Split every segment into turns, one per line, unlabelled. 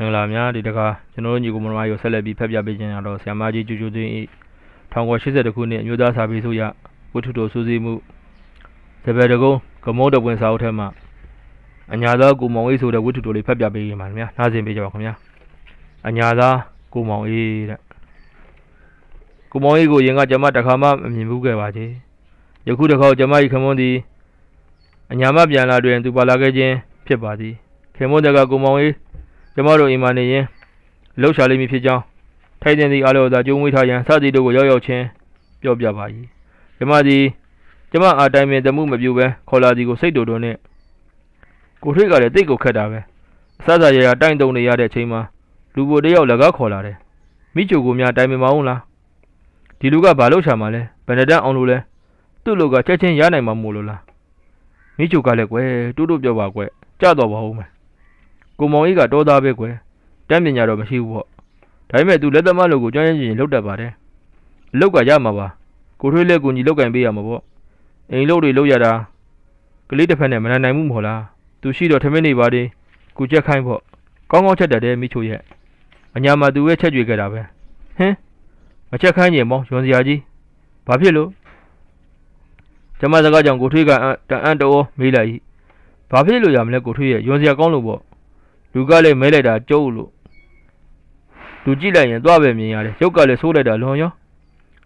မင်္ဂလာများဒီတခါကျွန်တော်တို့ညီကိုမတော်မကြီးကိုဆက်လက်ပြီးဖက်ပြပေးခြင်းရတော့ဆ iam မကြီးကျူကျူသိန်းဤ1982ခုနှစ်အမျိုးသားစာပေဆိုရဝတ္ထုတော်စူးစီးမှုတပည့်တကုံကမောတပွင့်စာအုပ်ထဲမှာအညာသားကိုမောင်အေးဆိုတဲ့ဝတ္ထုတော်လေးဖက်ပြပေးရင်ပါခင်ဗျာနားဆင်ပေးကြပါခင်ဗျာအညာသားကိုမောင်အေးတဲ့ကိုမောင်အေးကိုရင်ကကျွန်မတစ်ခါမှမမြင်ဘူးခဲ့ပါသေးယခုတစ်ခါကျွန်မဤခမွန်းသည်အညာမပြန်လာတွင်သူပါလာခဲ့ခြင်းဖြစ်ပါသည်ခေမွန်းတကကိုမောင်အေး ကျမတို့အိမ်မှာနေရင်လှုပ်ရှားလိမ့်မည်ဖြစ်ကြောင်းထိုက်တဲ့သည့်အားလုံးသာကြုံဝေးထားရန်စသည်တို့ကိုရောက်ရောက်ချင်းပြောပြပါ၏ကျမသည်ကျမအားတိုင်းပင်တမှုမပြုဘဲခေါ်လာသည်ကိုစိတ်တူတူနဲ့ကိုထွေးကလည်းတိတ်ကိုခက်တာပဲအစစရရတိုင်တုံနေရတဲ့အချိန်မှာလူပိုတယောက်လကားခေါ်လာတယ်မိချိုကိုများတိုင်ပင်မအောင်လားဒီလူကဘာလို့ရှာမှာလဲဘယ်နဲ့တန်းအောင်လို့လဲသူ့လူကချက်ချင်းရနိုင်မှာမို့လို့လားမိချိုကလည်းကွယ်တူတူပြောပါကွယ်ကြတော့ပါဦးမယ် ကိုမောင်ကြီးကတော်သားပဲကွယ်တတ်ပညာတော့မရှိဘူးပေါ့ဒါပေမဲ့ तू လက်သမားလို့ကိုကြောင်းရင်ချင်းလှုပ်တတ်ပါတယ်အလုတ်ကရမှာပါကိုထွေးလက်ကိုညီလောက်ကင်ပေးရမှာပေါ့အိမ်လုပ်တွေလုပ်ရတာကလေးတစ်ဖက်နဲ့မနိုင်နိုင်ဘူးမဟုတ်လားသူရှိတော့ထမင်းနေပါသေးကိုချက်ခိုင်းပေါ့ကောင်းကောင်းချက်တတ်တယ်မိချိုရဲ့အညာမှာသူရဲ့ချက်ကြွေခဲ့တာပဲဟင်မချက်ခိုင်းရင်မောင်ရွံစရာကြီးဘာဖြစ်လို့ကျမစကားကြောင့်ကိုထွေးကတန်အံ့တော်မေးလိုက်ဘာဖြစ်လို့ရမလဲကိုထွေးရဲ့ရွံစရာကောင်းလို့ပေါ့ လူကလည်းမဲလိုက်တာကျုပ်လို့လူကြည့်လိုက်ရင်သွားပဲမြင်ရတယ်ရုပ်ကလည်းဆိုးလိုက်တာလွန်ရော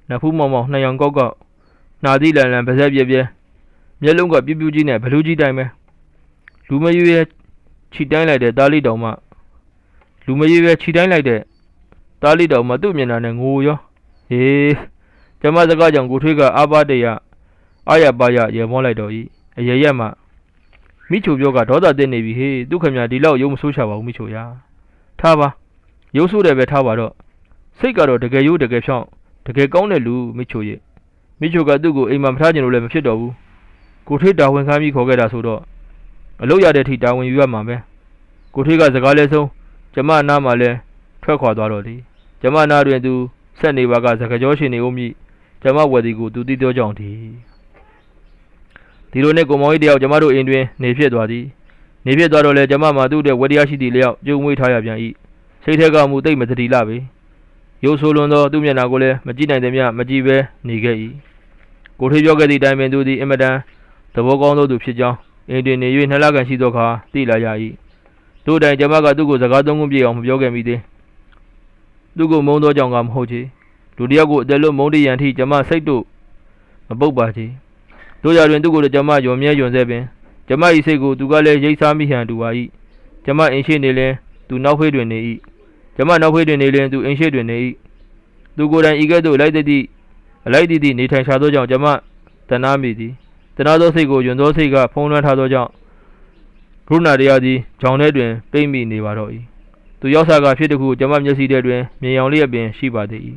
နဖူးမောင်မောင်နှစ်ယောင်ကောက်ကောက်နှာသီးလန်လန်ပါးစက်ပြဲပြဲမျက်လုံးကပြူးပြူးကြီးနဲ့ဘလူးကြီးတိုင်းပဲလူမရွေးရဲ့ခြိတိုင်းလိုက်တဲ့တားလေးတောင်မှလူမရွေးရဲ့ခြိတိုင်းလိုက်တဲ့တားလေးတောင်မှသူ့မျက်နှာနဲ့ငိုရောဟေးကျမစကားကြောင့်ကိုထွေးကအာပါတရအာရပါရရေမောလိုက်တော့ဤအရရက်မှ မိချိုပြောကဒေါသတက်နေပြီဟေးဒုက္ခမြဒီလောက်ရုံမဆိုးချပါဘူးမိချိုရာထားပါရုပ်ဆိုးတယ်ပဲထားပါတော့စိတ်ကတော့တကယ်ရိုးတကယ်ဖြောင်းတကယ်ကောင်းတဲ့လူမိချိုရဲ့မိချိုကသူ့ကိုအိမ်မှာမထားချင်လို့လည်းမဖြစ်တော့ဘူးကိုထွေးတာဝန်ခံပြီးခေါ်ခဲ့တာဆိုတော့အလုပ်ရတဲ့အထိတာဝန်ယူရမှာပဲကိုထွေးကစကားလဲဆုံးကျမနားမှာလဲထွက်ခွာသွားတော့သည်ကျမနားတွင်သူဆက်နေပါကစကားကြောရှင်နေဦးမိကျမဝယ်ဒီကိုသူသိပြောကြောင်းသည် ဒီလိုနဲ့ကိုမောင်ကြီးတယောက်ကျမတို့အိမ်တွင်နေဖြစ်သွားသည်နေဖြစ်သွားတော့လဲကျမမှာသူ့တဲ့ဝတရားရှိသည့်လျောက်ကြုံမွေးထားရပြန်၏စိတ်ထက်ကမူတိတ်မတတိလပေရုပ်ဆိုးလွန်သောသူ့မျက်နှာကိုလည်းမကြည့်နိုင်သည်မြမကြည့်ပဲနေခဲ့၏ကိုထေးပြောခဲ့သည့်အတိုင်းပင်သူသည်အင်မတန်သဘောကောင်းသောသူဖြစ်ကြောင်းအိမ်တွင်နေ၍နှစ်လခန့်ရှိသောအခါသိလာရ၏တို့တိုင်ကျမကသူ့ကိုစကားသုံးခုပြည့်အောင်မပြောခဲ့မိသေးသူ့ကိုမုန်းသောကြောင့်ကမဟုတ်ချေလူတစ်ယောက်ကိုအတယ်လို့မုန်းတရန်ထိကျမစိတ်တို့မပုတ်ပါချေ တို့ရတွင်သူကိုယ်တို့ကျမယုံမြဲယွန်စေပင်ကျမ၏စိတ်ကိုသူကလည်းရိတ်စားမိဟန်တူပါ၏ကျမအိမ်ရှိနေလင်သူနောက်ဖေးတွင်နေ၏ကျမနောက်ဖေးတွင်နေလင်သူအိမ်ရှိတွင်နေ၏သူကိုယ်တိုင်ဤကဲ့သို့လိုက်သည်သည့်အလိုက်သည်သည့်နေထိုင်ရှာသောကြောင့်ကျမတနာမိသည်တနာသောစိတ်ကိုယွန်သောစိတ်ကဖုံးလွှမ်းထားသောကြောင့်ကရုဏာတရားသည်ကြောင်ထဲတွင်ပိတ်မိနေပါတော့၏သူရောက်စားကဖြစ်တစ်ခုကျမမျက်စိထဲတွင်မြင်ရောင်လျက်ပင်ရှိပါသေး၏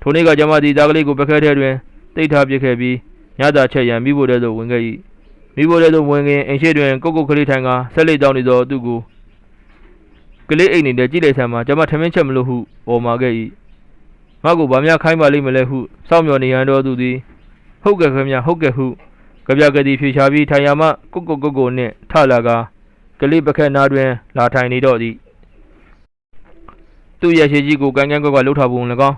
ထိုနေ့ကကျမသည်သားကလေးကိုပကဲထဲတွင်တိတ်ထားပစ်ခဲ့ပြီး ညသာချက်ရန်မိဖို့တဲ့သို့ဝင်ခဲ့၏မိဖို့တဲ့သို့ဝင်ခင်အိမ်ရှိတွင်ကိုကိုကလေးထိုင်ကဆက်လက်တောင်းနေသောသူကိုကလေးအိမ်နေတဲ့ကြည့်လိုက်ဆံမှာကျွန်မထမင်းချက်မလို့ဟုပေါ်မာခဲ့၏ငါ့ကိုဗာများခိုင်းပါလိမ့်မလဲဟုစောင့်မျှော်နေရန်တော်သူသည်ဟုတ်ကဲ့ခင်ဗျဟုတ်ကဲ့ဟုကြပြကတိဖြေချပြီးထိုင်ရမှကိုကိုကိုကိုနှင့်ထလာကကလေးပခက်နာတွင်လာထိုင်နေတော့သည်သူ့ရဲ့ရှိကြီးကိုကန်းကန်းကွက်ကွက်လှုပ်ထားပုံ၎င်း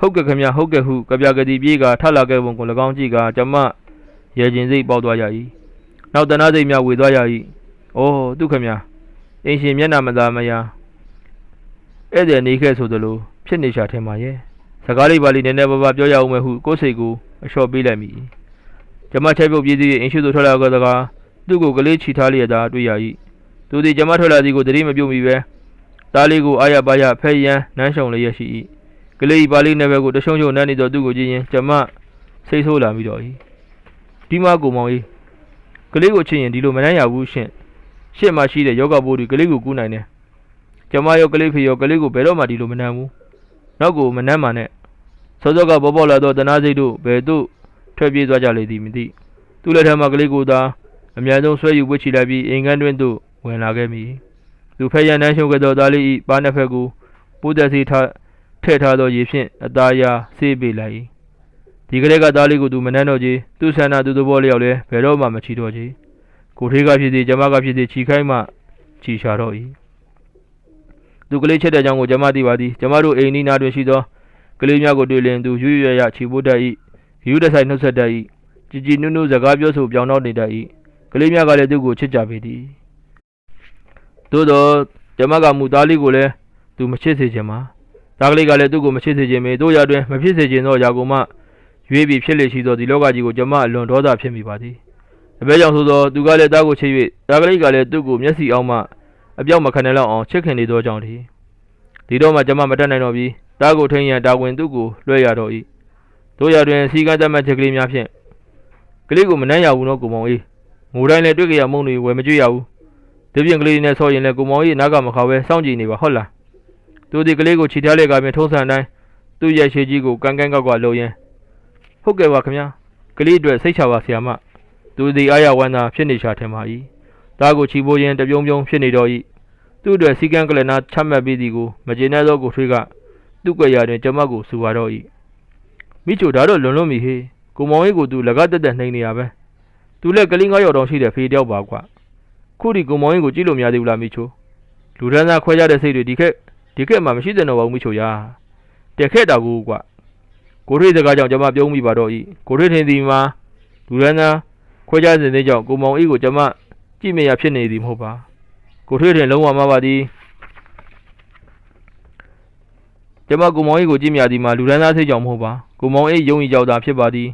ဟုတ်ကဲ့ခင်ဗျဟုတ်ကဲ့ဟုကြပြကတိပြေးကထလာခဲ့ပုံကို၎င်းကြည့်ကကျမရဲခြင်းစိတ်ပေါက်သွားရ၏နောက်တနာစိတ်များဝေသွားရ၏အိုးသူခင်ဗျအင်းရှင်မျက်နှာမသာမယာဧည့်သည်နေခဲ့ဆိုသလိုဖြစ်နေရှာထင်ပါရဲ့စကားလေးပါဠိနည်းနည်းပါးပါးပြောရအောင်မယ်ဟုကိုယ်စိတ်ကိုအလျှော့ပေးလိုက်မိကျမချက်ပြုတ်ပြေးသည်အင်းရှိသို့ထွက်လာသောစကားသူ့ကိုကလေးချီထားလျက်သာတွေ့ရ၏သူသည်ကျမထွက်လာသည်ကိုသတိမပြုတ်မိပဲသားလေးကိုအာရပါရဖဲရန်နမ်းရှုံလျက်ရှိ၏ ကလေးပါလေးနယ်ဘက်ကိုတရှုံရှုံနန်းနေတော့သူ့ကိုကြည့်ရင်ကျမစိတ်ဆိုးလာပြီးတော့ဤဒီမကိုမောင်ကြီးကလေးကိုချစ်ရင်ဒီလိုမနှမ်းရဘူးရှင့်ရှင့်မှာရှိတဲ့ယောဂဘိုးတွေကလေးကိုကူးနိုင်တယ်ကျမရောကလေးဖေရောကလေးကိုဘယ်တော့မှဒီလိုမနှမ်းဘူးနောက်ကိုမနှမ်းပါနဲ့စောစောကပေါ်ပေါ်လာတော့တနာစိတ်တို့ဘယ်သို့ထွက်ပြေးသွားကြလေသည်မသိသူ့လက်ထက်မှာကလေးကိုသာအများဆုံးဆွဲယူဝှက်ချီလိုက်ပြီးအိမ်ကန်းတွင်သို့ဝင်လာခဲ့မိသူဖက်ရန်နှမ်းရှုံခဲ့သောသားလေးဤပါးနှစ်ဖက်ကိုပိုးသက်စီထား ထည့်ထားသောရေဖြင့်အသားရာဆေးပေးလိုက်၏ဒီကလေးကသားလေးကိုသူမနှမ်းတော့ကြီးသူ့ဆန္ဒသူ့သဘောလျောက်လဲဘယ်တော့မှမချီတော့ကြီးကိုထေးကဖြစ်စီကျမကဖြစ်စီခြီခိုင်းမှခြီရှာတော့၏သူကလေးချက်တဲ့ကြောင်းကိုကျွန်မသိပါသည်ကျွန်မတို့အိမ်နီးနားတွင်ရှိသောကလေးများကိုတွေ့လျင်သူရွရွရရချီပိုးတတ်၏ဂယူတဆိုင်နှုတ်ဆက်တတ်၏ကြည်ကြည်နုနုစကားပြောဆိုပြောင်းတော့နေတတ်၏ကလေးများကလည်းသူ့ကိုချစ်ကြပေသည်သို့သောကျွန်မကမူသားလေးကိုလည်းသူမချစ်စေချင်ပါ သားကလေးကလည်းသူ့ကိုမချစ်စေချင်ပေတို့ရတွင်မဖြစ်စေချင်သောအရာကိုမှရွေးပြီးဖြစ်လေရှိသောဒီလောကကြီးကိုကျွန်မအလွန်ဒေါသဖြစ်မိပါသည်အဘဲကြောင့်ဆိုသောသူကလည်းသားကိုချစ်၍သားကလေးကလည်းသူ့ကိုမျက်စိအောင်မှအပြောက်မခံနိုင်လောက်အောင်ချစ်ခင်နေသောကြောင့်တည်းဒီတော့မှကျွန်မမတတ်နိုင်တော့ပြီးသားကိုထိန်ရန်တာဝန်သူ့ကိုလွှဲရတော့၏တို့ရတွင်စီကံတတ်မှတ်ချက်ကလေးများဖြင့်ကလေးကိုမနှမ်းရဘူးနော်ကိုမောင်အေးငိုတိုင်းလည်းတွေ့ကြရမုံတွေဝယ်မကြွရဘူးဒီပြင်ကလေးနဲ့ဆောရင်လည်းကိုမောင်အေးနားကမခါပဲစောင့်ကြည့်နေပါဟုတ်လား သူဒီကလေးကိုခြိထားလိုက်ကပင်ထုံးစံတိုင်းသူ့ရဲ့ရှေကြီးကိုကန်ကန်ကောက်ကောက်လှုပ်ရင်းဟုတ်ကဲ့ပါခင်ဗျာကလေးအတွက်စိတ်ချပါဆရာမသူဒီအားရဝမ်းသာဖြစ်နေချထင်ပါ၏သားကိုချီပိုးရင်တပြုံပြုံဖြစ်နေတော့၏သူ့အတွက်စီကံကလနာချမှတ်ပြီးသည်ကိုမကျေနပ်သောကိုထွေးကသူ့ကွယ်ရာတွင်ကျမကိုစူပါတော့၏မိချိုဒါတော့လွန်လွန်ပြီဟေးကိုမောင်ကြီးကိုသူလကတက်တက်နှိမ်နေရပဲသူလည်းကလေးငါးယောက်တောင်ရှိတယ်ဖေးတယောက်ပါကွာခုဒီကိုမောင်ကြီးကိုကြည့်လို့မရသေးဘူးလားမိချိုလူဒန်းသားခွဲကြတဲ့စိတ်တွေဒီခက် ဒီခက်မှမရှိတဲ့တော့ပါဘူးမိချိုရာတက်ခဲ့တာကူကွာကိုထွေးစကားကြောင့်ကျမပြုံးမိပါတော့၏ကိုထွေးထင်သည်မှာလူဒန်းသားခွဲကြစဉ်တဲ့ကြောင့်ကိုမောင်ကြီးကိုကျမကြည့်မရဖြစ်နေသည်မဟုတ်ပါကိုထွေးထင်လုံးဝမှားပါသည်ကျမကိုမောင်ကြီးကိုကြည့်မြသည်မှာလူဒန်းသားစိတ်ကြောင့်မဟုတ်ပါကိုမောင်အေးယုံကြည်ကြောက်တာဖြစ်ပါသည်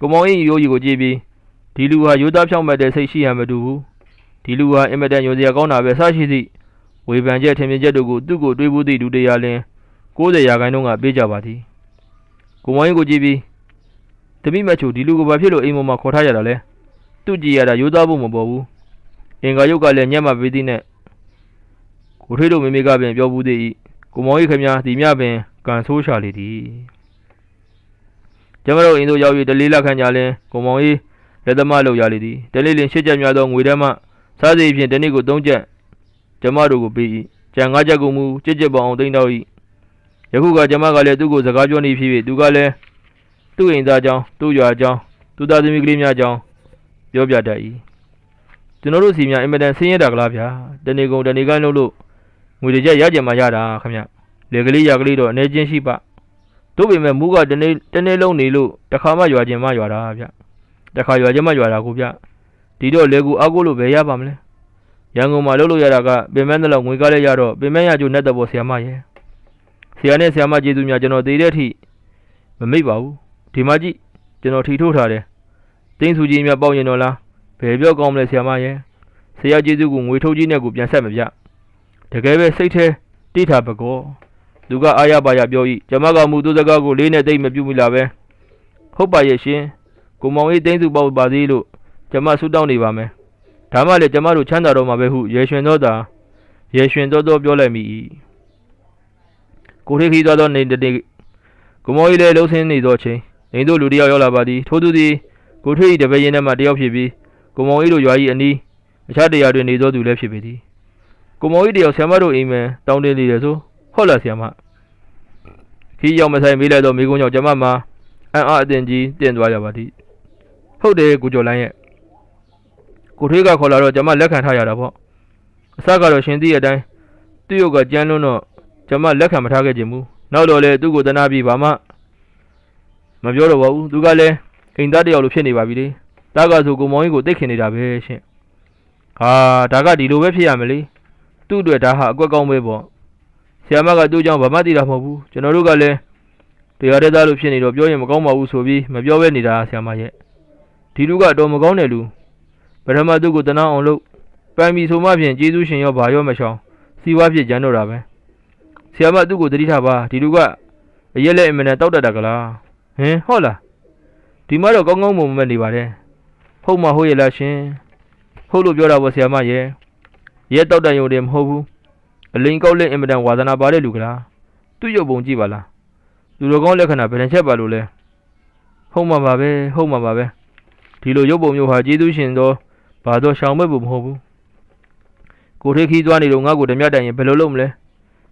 ကိုမောင်အေးရိုးကြီးကိုကြည့်ပြီးဒီလူဟာရိုးသားဖြောင့်မတ်တဲ့စိတ်ရှိဟန်မတူဘူးဒီလူဟာအင်မတန်ညိုစရာကောင်းတာပဲဆရှိသည့် ဝေဖန်ချက်ထင်မြင်ချက်တို့ကိုသူ့ကိုတွေးဘူးသည့်လူတရားလင်း90ရာခိုင်နှုန်းကပေးကြပါသည်ကိုမောင်ကြီးကိုကြည့်ပြီးတမိမချိုဒီလူကိုဘာဖြစ်လို့အိမ်ပေါ်မှာခေါ်ထားရတာလဲသူ့ကြည်ရတာရိုးသားဖို့မပေါ်ဘူးအင်္ဂါယုတ်ကလည်းညက်မှပေးသည်နဲ့ကိုထွေးတို့မိမိကပင်ပြောဘူးသည်ကိုမောင်ကြီးခင်ဗျာဒီမြပင်ကန်ဆိုးရှာလေသည်ကျမတို့အိမ်သို့ရောက်၍တလေးလက်ခံကြလင်ကိုမောင်ကြီးလက်သမားလောက်ရလေသည်တလေးလင်ရှစ်ချက်များသောငွေထဲမှစားစီဖြင့်တစ်နေ့ကို၃ချက် ကျမတို့ကိုပေး၏ကြံ၅ချက်ကိုမူကြစ်ကြစ်ပေါအောင်သိမ့်တော့၏ယခုကကျမကလည်းသူ့ကိုစကားပြောနေဖြစ်၍သူကလည်းသူ့အိမ်သားကြောင်းသူ့ရွာကြောင်းသူ့သားသမီးကလေးများကြောင်းပြောပြတတ်၏ကျွန်တော်တို့စီများအင်မတန်ဆင်းရဲတာကလားဗျာတနေကုန်တနေကန်းလုံးလို့ငွေတွေကြရကြမှာရတာခင်ဗျလေကလေးရကလေးတော့အနေချင်းရှိပါတို့ပေမဲ့မူးကတနေ့တနေ့လုံးနေလို့တခါမှရွာခြင်းမရွာတာဗျတခါရွာခြင်းမရွာတာကိုဗျဒီတော့လေကူအားကိုလို့ပဲရပါမလဲ ရန်ကုန်မှာလုပ်လို့ရတာကပင်မန်းတဲ့လောက်ငွေကားလေးရတော့ပင်မန်းရကျိုးနဲ့တဘောဆရာမရဲ့ဆရာနဲ့ဆရာမကျေးဇူးများကျွန်တော်တည်တဲ့အထိမမိတ်ပါဘူးဒီမှာကြည့်ကျွန်တော်ထီထိုးထားတယ်တင်းစုကြီးများပေါက်ရင်တော့လားဘယ်ပြောကောင်းမလဲဆရာမရဲ့ဆရာကျေးဇူးကိုငွေထုတ်ကြီးနဲ့ကိုပြန်ဆက်မပြတကယ်ပဲစိတ်ထဲတိထားပကောသူကအာရပါရပြော၏ကျမကမူသူစကားကိုလေးနဲ့တိတ်မပြုမိလာပဲဟုတ်ပါရဲ့ရှင်ကိုမောင်အေးတင်းစုပေါက်ပါသေးလို့ကျမဆူတောင်းနေပါမယ် ဒါမှလည်းကျမတို့ချမ်းသာတော့မှာပဲဟုရေရွှင်သောသာရေရွှင်သောသောပြောလိုက်မိ၏ကိုထေးခီးသွားသောနေတနေ့ကိုမောင်အေးလည်းလှုပ်ဆင်းနေသောအချိန်နေတို့လူတစ်ယောက်ရောက်လာပါသည်ထို့သူသည်ကိုထွေး၏တပည့်ရင်းထဲမှတစ်ယောက်ဖြစ်ပြီးကိုမောင်အေးတို့ရွာ၏အနီးအခြားတရားတွင်နေသောသူလည်းဖြစ်ပေသည်ကိုမောင်အေးတယောက်ဆရာမတို့အိမ်မယ်တောင်းတင်းနေတယ်ဆိုဟုတ်လားဆရာမခီးရောက်မဆိုင်မေးလိုက်တော့မိကုန်းကြောင့်ကျမမှာအံ့အားအသင်ကြီးတင်သွားရပါသည်ဟုတ်တယ်ကိုကျော်လိုင်းရဲ့ ကိုထွေးကခေါ်လာတော့ကျမလက်ခံထားရတာပေါ့အစကတော့ရှင်သိရတဲ့အတိုင်းသူ့ရုပ်ကကြမ်းလွန်းတော့ကျမလက်ခံမထားခဲ့ခြင်းဘူးနောက်တော့လေသူ့ကိုတနာပြီးဘာမှမပြောတော့ပါဘူးသူကလည်းအိမ်သားတယောက်လိုဖြစ်နေပါပြီလေတားကဆိုကိုမောင်ကြီးကိုတိတ်ခင်နေတာပဲရှင်ဟာဒါကဒီလိုပဲဖြစ်ရမလေသူ့အတွက်ဒါဟာအကွက်ကောင်းပဲပေါ့ဆီယမကသူ့ကြောင့်ဘာမှသိတာမဟုတ်ဘူးကျွန်တော်တို့ကလည်းတရားတဲ့သားလိုဖြစ်နေတော့ပြောရင်မကောင်းပါဘူးဆိုပြီးမပြောဘဲနေတာဆီယမရဲ့ဒီလူကတော့မကောင်းတဲ့လူ ပထမသူ့ကိုတနာအောင်လို့ပန်ပြီဆိုမှဖြင့်ကျေးဇူးရှင်ရောဘာရောမချောင်းစီဝါဖြစ်ကြမ်းတော့တာပဲဆီယမသူ့ကိုတတိထားပါဒီလူကအရက်လက်အင်မနဲ့တောက်တတ်တာကလားဟင်ဟုတ်လားဒီမှာတော့ကောင်းကောင်းမွန်မွန်နေပါတယ်ဟုတ်မှဟုတ်ရဲ့လားရှင်ဟုတ်လို့ပြောတာပေါ့ဆီယမရဲ့ရဲတောက်တန်ရုံတည်းမဟုတ်ဘူးအလိန်ကောက်လက်အင်မတန်ဝါသနာပါတဲ့လူကလားသူ့ရုပ်ပုံကြည့်ပါလားလူတော်ကောင်းလက္ခဏာဘယ်နှချက်ပါလို့လဲဟုတ်မှာပါပဲဟုတ်မှာပါပဲဒီလိုရုပ်ပုံမျိုးဟာကျေးဇူးရှင်သော ဘာသောရှောင်မဲ့ဘူးမဟုတ်ဘူးကိုထေးခီးသွားနေတော့ငါ့ကိုဓမြတိုင်ရင်ဘယ်လိုလုပ်မလဲ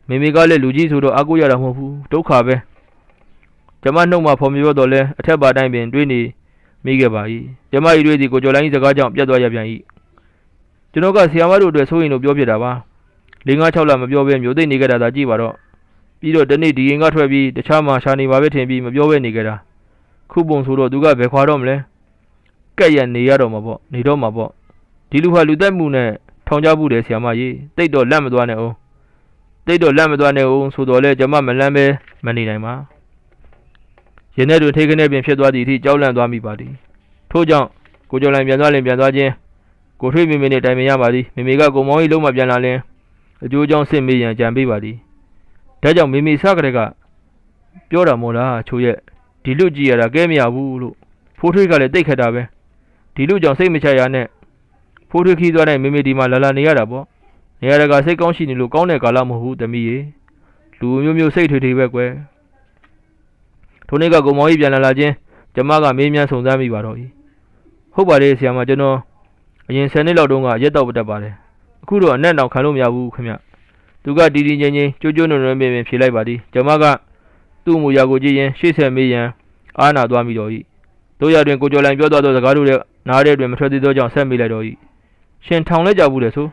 မိမိကလည်းလူကြီးဆိုတော့အကူရတာမဟုတ်ဘူးဒုက္ခပဲကျမနှုတ်မှာဖော်မြပြောတော့လဲအထက်ပါတိုင်းပင်တွေးနေမိခဲ့ပါ၏ကျမဤတွေးသည်ကိုကျော်လိုင်းစကားကြောင့်ပြတ်သွားရပြန်၏ကျွန်တော်ကဆီယာမတို့အတွက်စိုးရင်လို့ပြောပြတာပါ၄၅6လမပြောဘဲမျိုးသိမ့်နေကြတာသာကြည့်ပါတော့ပြီးတော့တနေ့ဒီရင်ကထွက်ပြီးတခြားမှာရှာနေပါပဲထင်ပြီးမပြောဘဲနေကြတာခုပုံဆိုတော့သူကဘယ်ခွာတော့မလဲကက်ရနေရတော့မှာပေါ့နေတော့မှာပေါ့ ဒီလူဟာလူသက်မှုနဲ့ထောင်ကြဘူးတယ်ဆရာမကြီးတိတ်တော့လက်မသွားနဲ့အောင်တိတ်တော့လက်မသွားနဲ့အောင်ဆိုတော့လေကျမမလန်းပဲမနေနိုင်ပါရင်ထဲတွင်ထိတ်ခနဲ့ပင်ဖြစ်သွားသည့်အထိကြောက်လန့်သွားမိပါသည်ထို့ကြောင့်ကိုကျော်လိုင်ပြန်သွားလင်ပြန်သွားခြင်းကိုထွေးမိမိနဲ့တိုင်ပင်ရပါသည်မိမိကကိုမောင်ကြီးလုံးမပြန်လာလင်အကျိုးကြောင့်စစ်မေးရန်ကြံပေးပါသည်ဒါကြောင့်မိမိစကတည်းကပြောတာမို့လားချိုရဲ့ဒီလူကြည့်ရတာကဲမရဘူးလို့ဖိုးထွေးကလည်းတိတ်ခတ်တာပဲဒီလူကြောင့်စိတ်မချရနဲ့ ဖိုးထွေးခီးသွားတဲ့မိမိဒီမှာလာလာနေရတာပေါ့နေရာတကာစိတ်ကောင်းရှိနေလို့ကောင်းတဲ့ကာလမဟုတ်ဘူးသမီးရေလူမျိုးမျိုးစိတ်ထွေထွေပဲကွယ်ထိုနေ့ကကိုမောင်ကြီးပြန်လာလာချင်းကျမကမေးမြန်းစုံစမ်းမိပါတော့၏ဟုတ်ပါတယ်ဆရာမကျွန်တော်အရင်10နှစ်လောက်တုန်းကရက်တော့ပတက်ပါတယ်အခုတော့အနက်တောင်ခံလို့မရဘူးခင်ဗျသူကတီတီငိမ့်ငိမ့်ကြိုးကြိုးနွံ့နွံ့ပင်ပင်ဖြေလိုက်ပါသည်ကျမကသူ့မူရာကိုကြည့်ရင်ရှေ့ဆက်မေးရန်အားနာသွားမိတော့၏တို့ရတွင်ကိုကျော်လိုင်ပြောသွားသောစကားတို့ရဲ့နားထဲတွင်မထွက်သေးသောကြောင့်ဆက်မိလိုက်တော့၏ ရှင်ထောင်လဲကြဘူးလေဆို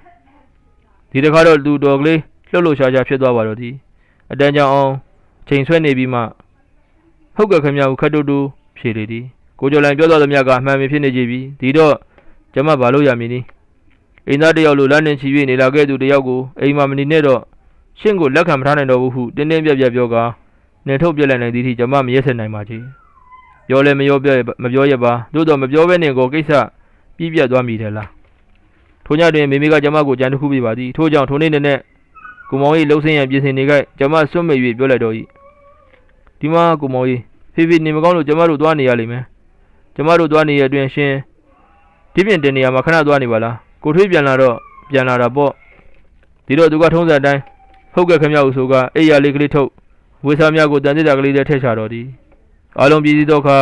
ဒီတခါတော့လူတော်ကလေးလှုပ်လှုပ်ရှားရှားဖြစ်သွားပါတော့သည်အတန်းကြောင်အောင်ချိန်ဆွဲနေပြီးမှဟုတ်ကဲ့ခင်ဗျာကိုခတ်တူတူဖြေလေသည်ကိုကျော်လိုင်ပြောသွားသမျှကအမှန်ပဲဖြစ်နေကြပြီဒီတော့ကျမဘာလို့ရမည်နည်းအိမ်သားတစ်ယောက်လိုလမ်းနှင်ချီ၍နေလာခဲ့သူတစ်ယောက်ကိုအိမ်မှာမနေနဲ့တော့ရှင့်ကိုလက်ခံမထားနိုင်တော့ဘူးဟုတင်းတင်းပြက်ပြက်ပြောကာနေထုတ်ပြက်လိုက်နိုင်သည်ထိကျမမရက်ဆက်နိုင်ပါချေပြောလဲမပြောပြမပြောရပါသို့တော့မပြောဘဲနဲ့ကိုကိစ္စပြီးပြတ်သွားမိတယ်လား ထိုညတွင်မိမိကကျမကိုကြံတစ်ခုပြပါသည်ထို့ကြောင့်ထိုနေ့နဲ့ကိုမောင်၏လှုပ်ဆင်းရန်ပြင်ဆင်နေကြကျမစွန့်မိ၍ပြောလိုက်တော့၏ဒီမှာကိုမောင်ကြီးဖေဖေနေမကောင်းလို့ကျမတို့သွားနေရလိမ့်မယ်ကျမတို့သွားနေရအတွင်ရှင်ဒီပြင်တင်နေရမှာခဏသွားနေပါလားကိုထွေးပြန်လာတော့ပြန်လာတာပေါ့ဒီတော့သူကထုံးစံအတိုင်းဟုတ်ကဲ့ခင်ဗျာဦးဆိုကအိယာလေးကလေးထုတ်ဝေစာများကိုတန်တိတာကလေးနဲ့ထည့်ချတော်သည်အလုံးပြည်စည်းသောအခါ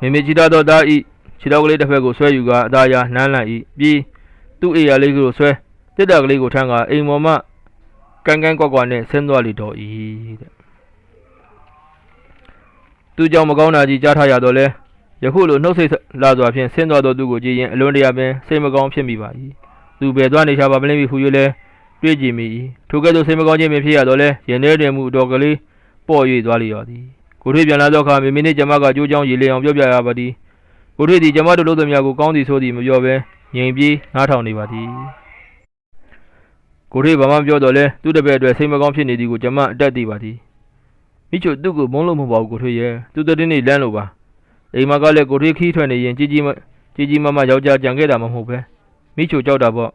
မိမိချီတာသောသားဤ ခြေတော်ကလေးတစ်ဖက်ကိုဆွဲယူကာအသားရနှမ်းလန့်ဤပြီးသူ့အိယာလေးကိုဆွဲတစ်တာကလေးကိုထမ်းကာအိမ်ပေါ်မှကန်ကန်ကွက်ကွက်နဲ့ဆင်းသွားလေတော်ဤတဲ့သူကြောင့်မကောင်းတာကြီးကြားထားရတော့လဲယခုလိုနှုတ်ဆက်လာစွာဖြင့်ဆင်းသွားသောသူကိုကြည့်ရင်အလွန်တရာပင်စိတ်မကောင်းဖြစ်မိပါ၏သူဘယ်သွားနေချပါမလဲမဟု၍လဲတွေ့ကြည့်မိ၏ထိုကဲ့သို့စိတ်မကောင်းခြင်းပင်ဖြစ်ရတော့လဲရင်ထဲတွင်မူအတော်ကလေးပေါ့၍သွားလျော်သည်ကိုထွေးပြန်လာသောအခါမိမိနှင့်ကျမကကြိုးချောင်းရေလေအောင်ပြောပြရပါသည် ကိုထွေးသည်ကျမတို့လို့သူများကိုကောင်းသည်ဆိုသည်မပြောဘဲငြိမ်ပြေးနားထောင်နေပါသည်ကိုထွေးဘာမှပြောတော့လဲသူ့တပည့်အတွက်စိတ်မကောင်းဖြစ်နေသည်ကိုကျမအတက်သိပါသည်မိချိုသူ့ကိုမုန်းလို့မဟုတ်ပါဘူးကိုထွေးရဲ့သူတတင်းနေလမ်းလို့ပါအိမ်မကလည်းကိုထွေးခီးထွက်နေရင်ကြီးကြီးမကြီးကြီးမမယောက်ျားကြံခဲ့တာမဟုတ်ပဲမိချိုကြောက်တာပေါ့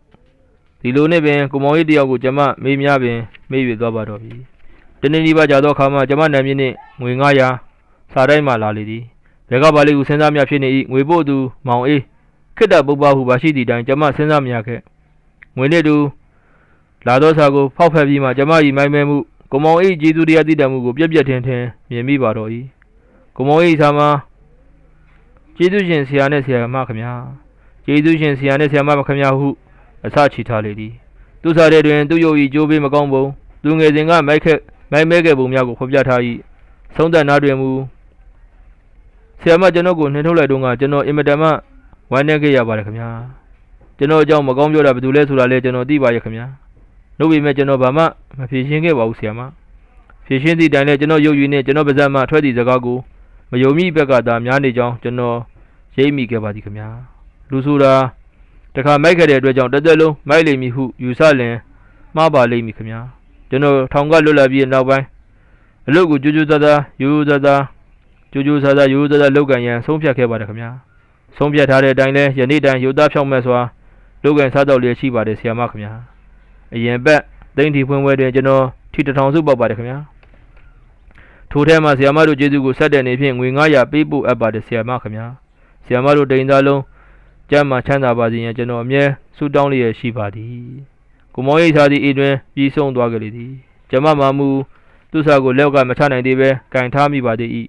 ဒီလိုနဲ့ပင်ကိုမောင်ကြီးတယောက်ကိုကျမမေးများပင်မေး၍သွားပါတော့ပြီတနေ့ဒီပါကြာသောအခါမှကျမနာမည်နှင့်ငွေ900စာတိုင်းမှလာလေသည် ဘယ်ကပါလိကိုစဉ်းစားမြဖြစ်နေ၏ငွေပို့သူမောင်အေးခိတ္တပုပ္ပဟုပါရှိသည့်တိုင်ကျမစဉ်းစားမရခဲ့ငွေနဲ့တူလာသောစာကိုဖောက်ဖက်ပြီးမှကျမ၏မိုင်းမဲမှုကိုမောင်အေးကျေးဇူးတရားတည်တတ်မှုကိုပြက်ပြက်ထင်ထင်မြင်မိပါတော့၏ကိုမောင်အေးစာမှာကျေးဇူးရှင်ဆရာနဲ့ဆရာမခင်ဗျာကျေးဇူးရှင်ဆရာနဲ့ဆရာမခင်ဗျာဟုအစချီထားလေသည်သူစားတဲ့တွင်သူ့ရုပ်ဤကြိုးပေးမကောင်းပုံသူငယ်စဉ်ကမိုက်ခက်မိုက်မဲခဲ့ပုံများကိုဖော်ပြထား၏ဆုံးသက်နာတွင်မူ ဆရာမကျွန်တော်ကိုနှင်ထုတ်လိုက်တော့ကကျွန်တော်အင်မတန်မှဝမ်းနည်းခဲ့ရပါတယ်ခင်ဗျာကျွန်တော်အကြောင်းမကောင်းပြောတာဘယ်သူလဲဆိုတာလဲကျွန်တော်သိပါရဲ့ခင်ဗျာလို့ပေမဲ့ကျွန်တော်ဘာမှမဖြေရှင်းခဲ့ပါဘူးဆရာမဖြေရှင်းသည့်တိုင်လဲကျွန်တော်ရုပ်ရည်နဲ့ကျွန်တော်ပါဇက်မှထွက်သည့်စကားကိုမယုံမိဘက်ကသာများနေကြောင်းကျွန်တော်ရိပ်မိခဲ့ပါသည်ခင်ဗျာလူဆိုတာတခါမိုက်ခဲ့တဲ့အတွက်ကြောင့်တစ်သက်လုံးမိုက်လိမ့်မည်ဟုယူဆလင်မှားပါလိမ့်မည်ခင်ဗျာကျွန်တော်ထောင်ကလွတ်လာပြီးနောက်ပိုင်းအလုပ်ကိုကြိုးကြိုးစားစားရိုးရိုးသားသား ကြိုးကြိုးစားစားရိုးရိုးသားသားလုပ်ကန်ရန်ဆုံးဖြတ်ခဲ့ပါတယ်ခင်ဗျာဆုံးဖြတ်ထားတဲ့အတိုင်းလဲယနေ့တိုင်းရုပ်သားဖြောင်းမဲ့စွာလုပ်ကန်စားတော့လျက်ရှိပါတယ်ဆရာမခင်ဗျာအရင်ဘက်သိမ့်ထီဖွင့်ပွဲတွင်ကျွန်တော်ထီတထောင်စုပေါက်ပါတယ်ခင်ဗျာထိုထဲမှာဆီယမတို့ကျေးဇူးကိုဆက်တဲ့နေဖြင့်ငွေ900ပေးပို့အပ်ပါတယ်ဆီယမခင်ဗျာဆီယမတို့တိန်သားလုံးကျမ်းမှာချမ်းသာပါစေရန်ကျွန်တော်အမြဲဆုတောင်းလျက်ရှိပါသည်ကိုမောင်ရိပ်သားသည်ဤတွင်ပြီးဆုံးသွားကြလေသည်ကျမမမူသူစာကိုလက်ကမချနိုင်သေးပဲကင်ထားမိပါသည်ဤ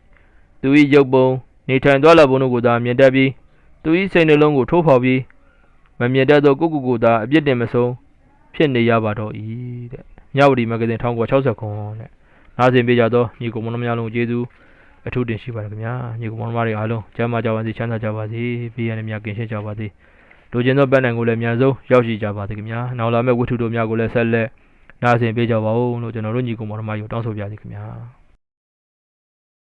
သူ၏ရုပ်ပုံနေထိုင်သွားလာပုံတို့ကိုသာမြင်တတ်ပြီးသူ၏စိတ်နှလုံးကိုထိုးဖော်ပြီးမမြင်တတ်သောကိုကိုကိုသာအပြစ်တင်မဆုံးဖြစ်နေရပါတော့၏တဲ့မြဝတီမဂ္ဂဇင်း1960ခုတဲ့နားဆင်ပေးကြသောညီကိုမွန်တို့များလုံးကျေးဇူးအထူးတင်ရှိပါတယ်ခင်ဗျာညီကိုမွန်တို့တွေအားလုံးကျမ်းမာကြပါစေချမ်းသာကြပါစေဘေးရန်များကင်းရှင်းကြပါစေလိုချင်သောပန်းနိုင်ကိုလည်းအများဆုံးရောက်ရှိကြပါစေခင်ဗျာနောက်လာမယ့်ဝတ္ထုတို့များကိုလည်းဆက်လက်နားဆင်ပေးကြပါဦးလို့ကျွန်တော်တို့ညီကောင်မောင်နှမတို့တောင်းဆိုပြပါစီခင်ဗျာ